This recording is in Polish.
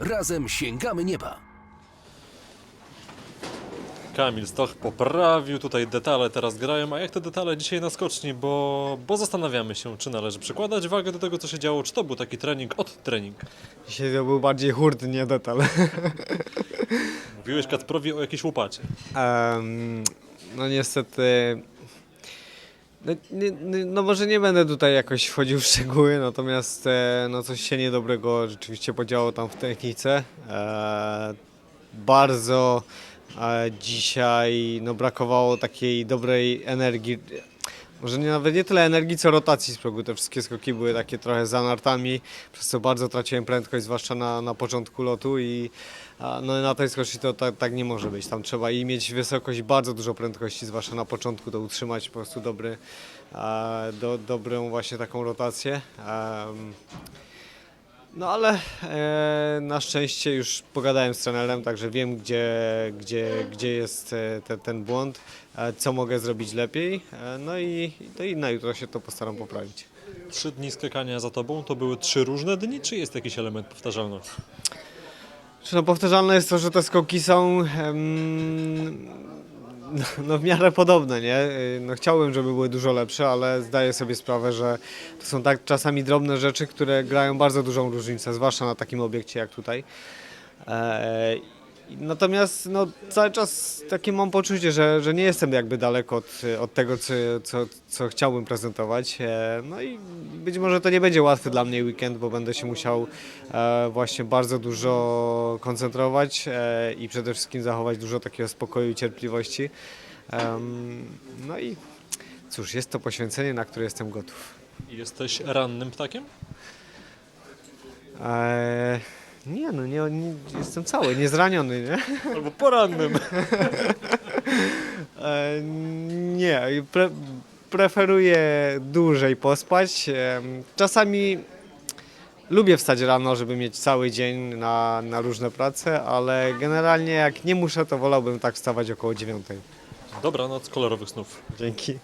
Razem sięgamy nieba! Kamil Stoch poprawił tutaj detale, teraz grają, a jak te detale dzisiaj na skoczni, bo, bo zastanawiamy się, czy należy przykładać wagę do tego, co się działo, czy to był taki trening od trening. Dzisiaj to był bardziej hurt, nie detal. Mówiłeś Kacprowi o jakiejś łopacie. Em, no niestety... No, nie, no może nie będę tutaj jakoś wchodził w szczegóły, natomiast e, no coś się niedobrego rzeczywiście podziało tam w technice. E, bardzo e, dzisiaj no, brakowało takiej dobrej energii. Może nie, nawet nie tyle energii, co rotacji z progu. Te wszystkie skoki były takie trochę za nartami, przez co bardzo traciłem prędkość, zwłaszcza na, na początku lotu i no, na tej skoczni to tak, tak nie może być. Tam trzeba i mieć wysokość, bardzo dużo prędkości, zwłaszcza na początku, to utrzymać po prostu dobry, do, dobrą właśnie taką rotację. No ale e, na szczęście już pogadałem z trenerem, także wiem gdzie, gdzie, gdzie jest e, te, ten błąd, e, co mogę zrobić lepiej. E, no i, no i na jutro się to postaram poprawić. Trzy dni skakania za tobą, to były trzy różne dni, czy jest jakiś element powtarzalności? Czy no powtarzalne jest to, że te skoki są em, no, no w miarę podobne, nie? Y, No chciałbym, żeby były dużo lepsze, ale zdaję sobie sprawę, że to są tak czasami drobne rzeczy, które grają bardzo dużą różnicę, zwłaszcza na takim obiekcie jak tutaj. E, Natomiast no, cały czas takie mam poczucie, że, że nie jestem jakby daleko od, od tego, co, co, co chciałbym prezentować. E, No i być może to nie będzie łatwy dla mnie weekend, bo będę się musiał e, właśnie bardzo dużo koncentrować e, i przede wszystkim zachować dużo takiego spokoju i cierpliwości. No i cóż, jest to poświęcenie, na które jestem gotów. Jesteś rannym ptakiem? E, Nie, no nie, nie, jestem cały, niezraniony, nie? Albo porannym? E, Nie, pre, preferuję dłużej pospać. Em, Czasami lubię wstać rano, żeby mieć cały dzień na, na różne prace, ale generalnie jak nie muszę, to wolałbym tak wstawać około dziewiątej. Dobranoc, kolorowych snów. Dzięki.